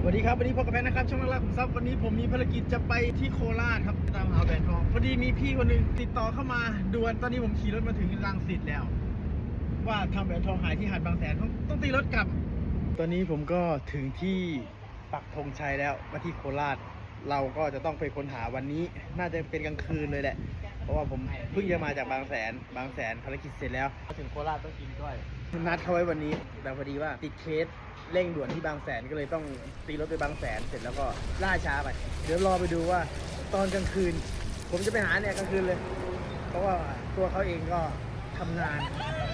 สวัสดีครับ วันนี้พบกับแพนนะครับ ช่องนักล่าขุมทรัพย์วันนี้ผมมีภารกิจจะไปที่โคราชครับตามหาแหวนทอง พอดีมีพี่คนหนึ่งติดต่อเข้ามาด่วนตอนนี้ผมขี่รถมาถึงรังสิตแล้ว ว่าทำแหวนทองหายที่หาดบางแสนต้องต้องตีรถกลับ ตอนนี้ผมก็ถึงที่ปักธงชัยแล้วมาที่โคราช เราก็จะต้องไปค้นหาวันนี้ น่าจะเป็นกลางคืนเลยแหละ เพราะว่าผมเพิ่งจะมาจากบางแสน บางแสนภารกิจเสร็จแล้วมาถึงโคราชต้องกินด้วยนัดเขาไว้วันนี้แต่พอดีว่าติดเคส เร่งด่วนที่บางแสนก็เลยต้องตีรถไปบางแสนเสร็จแล้วก็ล่าช้าไป เดี๋ยวรอไปดูว่าตอนกลางคืน ผมจะไปหาเนี่ยกลางคืนเลย เพราะว่าตัวเขาเองก็ทำงาน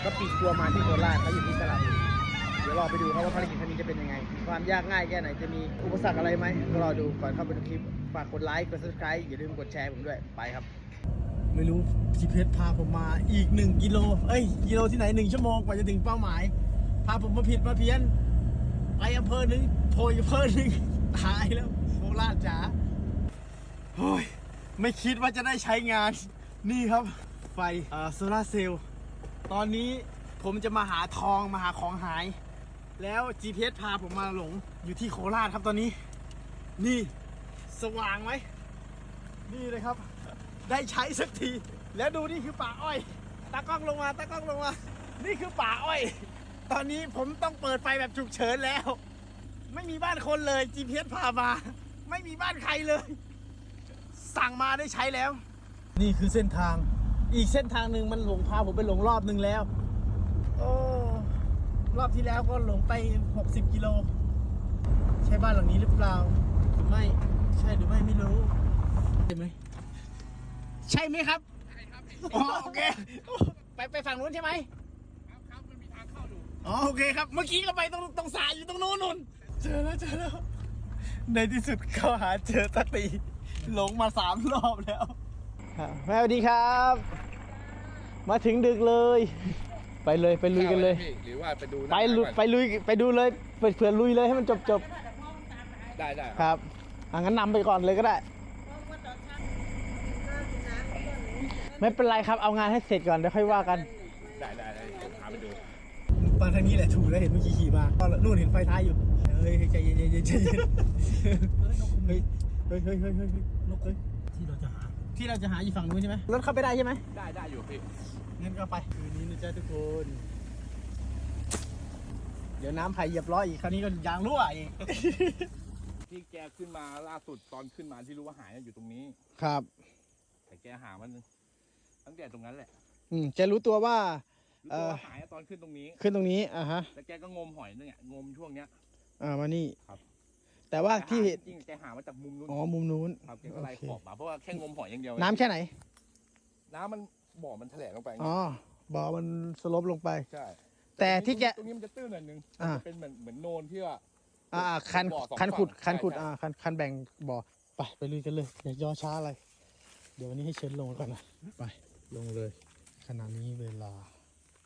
ก็ปิดตัวมาที่โคราชเขาอยู่ที่สระบุรีเดี๋ยวรอไปดูครับว่าภารกิจครั้งนี้จะเป็นยังไง ความยากง่ายแค่ไหนจะมีอุปสรรคอะไรไหมก็รอดูก่อนเข้าไปดูคลิปฝากกดไลค์กด subscribe อย่าลืมกดแชร์ผมด้วยไปครับ ไม่รู้จีเพชพาผมมาอีก 1 กิโลเอ้ยกิโลที่ไหน 1 ชั่วโมงกว่าจะถึงเป้าหมาย พาผมมาผิดมาเพี้ยน ไปอำเภอหนึ่งโผล่อำเภอหนึ่งตายแล้วโคราชจ๋าโอ้ยไม่คิดว่าจะได้ใช้งาน นี่ครับ ไฟโซลาเซลล์ตอนนี้ผมจะมาหาทองมาหาของหาย แล้ว GPS พาผมมาหลงอยู่ที่โคราชครับตอนนี้ นี่สว่างไหมนี่เลยครับ ได้ใช้สักที แล้วดูนี่คือป่าอ้อย ตากล้องลงมา ตากล้องลงมา นี่คือป่าอ้อย ตอนนี้ผมต้องเปิดไฟแบบฉุกเฉินแล้ว ไม่มีบ้านคนเลย GPS พามา ไม่มีบ้านใครเลย สั่งมาได้ใช้แล้ว นี่คือเส้นทาง อีกเส้นทางหนึ่งมันหลงพาผมไปหลงรอบหนึ่งแล้ว โอ้ รอบที่แล้วก็หลงไป 60 กิโล ใช่บ้านหลังนี้หรือเปล่าหรือไม่ใช่หรือไม่ไม่รู้ ใช่ไหม ใช่ไหมครับ ใช่ครับอ๋อโอเค ไปไปฝั่งนู้นใช่ไหม อยู่อ๋อโอเคครับ เมื่อกี้ก็ไปตรงตรงสายอยู่ตรงนู้นนู่นเจอแล้วเจอแล้ว ในที่สุดก็หาเจอสักทีหลงมาสามรอบแล้วแม่สวัสดีครับ มาถึงดึกเลย ไปเลยไปลุยกันเลยพี่หรือว่าไปดูหไปน้าลุยก่อนไปลุยไปดูเลยไปเผื่อลุยเลยให้มันจบจบได้ได้ๆครับอะงั้นนำไปก่อนเลยก็ได้ ไม่เป็นไรครับเอางานให้เสร็จก่อนเดี๋ยวค่อยว่ากัน ได้ได้ได้ผมพาไปดู มาทางนี้แหละถูกแล้วเห็นเมื่อกี้ขี่มาก็นู่นเห็นไฟท้ายอยู่ เฮ้ยใจเย็นใจเย็นใจเย็นเฮ้ยเฮ้ยเฮ้ยเฮ้ยเฮ้ยเฮ้ยนกเฮ้ยที่เราจะหา ที่เราจะหาอยู่ฝั่งนู้นใช่ไหมรถเข้าไปได้ใช่ไหมได้ได้อยู่พี่งั้นก็ไปคืนนี้นะจ๊ะทุกคน เดี๋ยวน้ำไผ่เหยียบล้ออีกคราวนี้ก็ยางรั่วอีกที่แกขึ้นมาล่าสุดตอนขึ้นมาที่รู้ว่าหายอยู่ตรงนี้ครับ แต่แกหามันตั้งแต่ตรงนั้นแหละ อืมแกรู้ตัวว่า รู้เอ่ตัวอว่าหายตอนขึ้นตรงนี้ ขึ้นตรงนี้อะฮะแล้วแกก็งมหอยนึงอะงมช่วงเนี้ย อ่ามานี่ครับ แต่ว่าที่แกหจริงๆแกหามาจากมุมนู้นอ๋อมุมนู้น ครับแกก็ไล่โอเคขอบมาเพราะว่าแค่งมหอยอย่างเดียวน้ำแค่ไหน น้ำมันบ่อมันแถลงลงไปอ๋อบ่อมันสลบลงไป ใช่แต่ที่แก ตรงนี้มันจะตื้นหน่อยนึงอ่า มันจะเป็นเหมือนเหมือนโนนที่ว่า อ่าคันบ่อสองคันขุดฝั่งคันขุดใช่ อ่าคันคันแบ่งบ่อไปไปลุยกันเลยอย่ายอช้าอะไร เดี๋ยววันนี้ให้เชิญลงก่อนนะไปลงเลยขณะนี้เวลา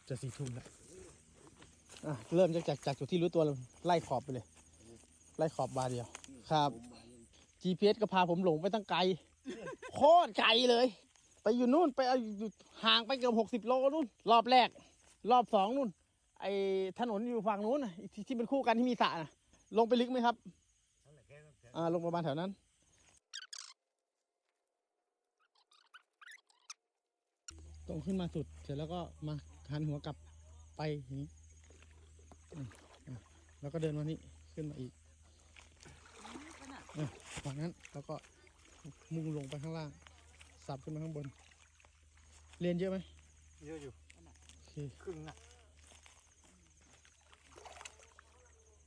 จะสี่ทุ่มแล้วอะเริ่มจากจากจากจุดที่รู้ตัวเลยไล่ขอบไปเลย ไล่ขอบบาเดียว ครับ GPS ก็พาผมหลงไปตั้งไกล โคตรไกลเลย ไปอยู่นู่นไปเอาอยู่ห่างไปเกือบหกสิบโลนู่น รอบแรก รอบสองนู่น ไอถนนอยู่ฝั่งนู้นน่ะที่ที่เป็นคู่กันที่มีสระนะลงไปลึกไหมครับ อ่า ลงประมาณแถวนั้น ตรงขึ้นมาสุด เสร็จแล้วก็มา หันหัวกลับไปอย่างนี้อืมอะแล้วก็เดินมานี่ขึ้นมาอีกอะฝั่งนั้นแล้วก็มุ่งลงไปข้างล่าง สับขึ้นมาข้างบน เรียนเยอะไหมเยอะอยู่โอเคครึ่งอะ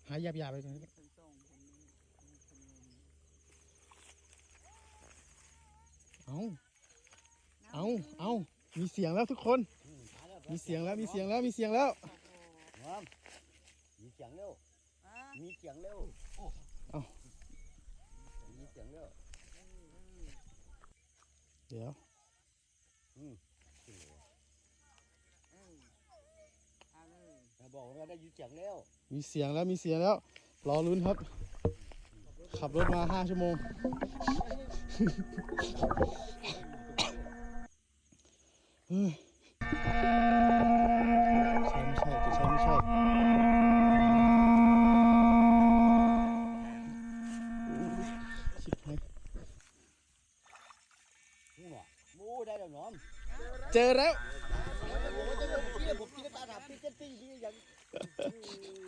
หายหยาบๆไปก่อนก็ได้เอาเอาเอามีเสียงแล้วทุกคน มีเสียงแล้วมีเสียงแล้วมีเสียงแล้วน้ำมีเสียงเร็วมีเสียงเร็วเอ้ามีเสียงเร็วเดี๋ยวถ้าบอกว่าได้ยินเสียงเร็วมีเสียงแล้วมีเสียงแล้ว รอลุ้นครับ ขับรถมาห้าชั่วโมง เฮ้ย เจอแล้ว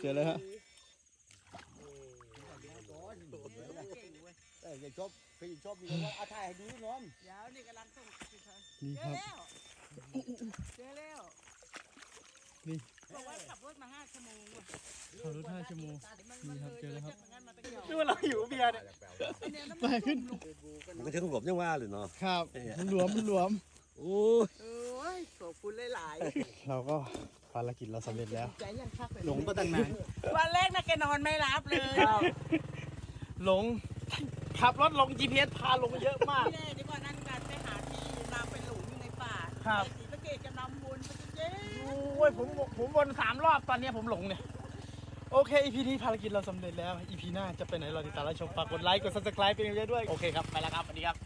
เจอแล้วฮะเออยังชอบพี่ชอบมีว่าอาถ่ายให้ดูน้องเดี๋ยวนี่กำลังส่งนี่ครับเจอแล้วเจอแล้วนี่ บอกว่าขับรถมาห้าชั่วโมงว่ะขับรถห้าชั่วโมงมันนี่ครับเจอแล้วครับจากงั้นมาตะเกียบดูเราหิวเบียร์เนี่ยเนี่ยน้ำไปขึ้นมันก็ถึงผมยังว่าเลยเนาะครับมันหลวมมันหลวมโอ้ยโอ้ยขอบคุณหลายเราก็ภารกิจเราสำเร็จแล้วๆใจยังคักเลยหลงก็ตั้งนานวันแรกนะแกนอนไม่รับเลย หลงขับรถลง GPS พาลงเยอะมากแน่ดีกว่านั่นการไปหาที่นำไปหลงอยู่ในป่าครับไอ้สีสะเกตจะนำวนไปเจ๊ โอ้ยผมผมวนสามรอบตอนนี้ผมหลงเนี่ย โอเค EP นี้ภารกิจเราสำเร็จแล้ว EP หน้าจะไปไหนเราติดตามรับชมฝากกดไลค์กด subscribe เป็นกำลังใจด้วย โอเคครับ ไปแล้วครับสวัสดีครับ